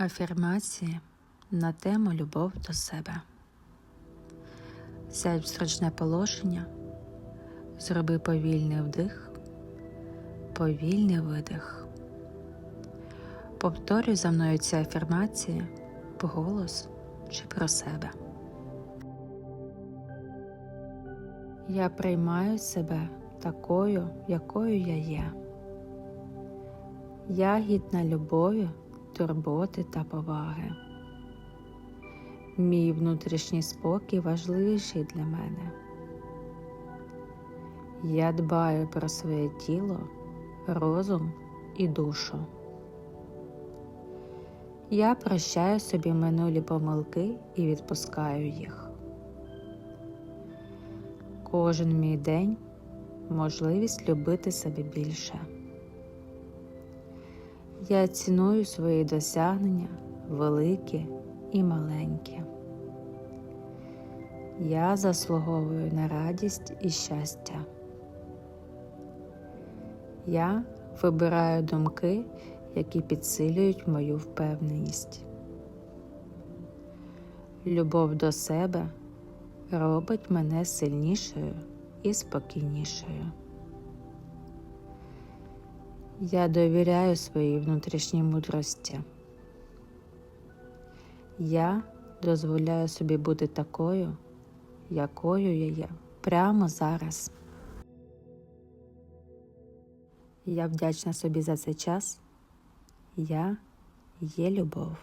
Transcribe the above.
Афірмації на тему любов до себе. Сядь в зручне положення, зроби повільний вдих, повільний видих. Повторюй за мною ці афірмації вголос чи про себе. Я приймаю себе такою, якою я є. Я гідна любові, турботи та поваги. Мій внутрішній спокій важливіший для мене. Я дбаю про своє тіло, розум і душу. Я прощаю собі минулі помилки і відпускаю їх. Кожен мій день можливість любити себе більше. Я ціную свої досягнення великі і маленькі. Я заслуговую на радість і щастя. Я вибираю думки, які підсилюють мою впевненість. Любов до себе робить мене сильнішою і спокійнішою. Я довіряю своїй внутрішній мудрості. Я дозволяю собі бути такою, якою я є прямо зараз. Я вдячна собі за цей час. Я є любов.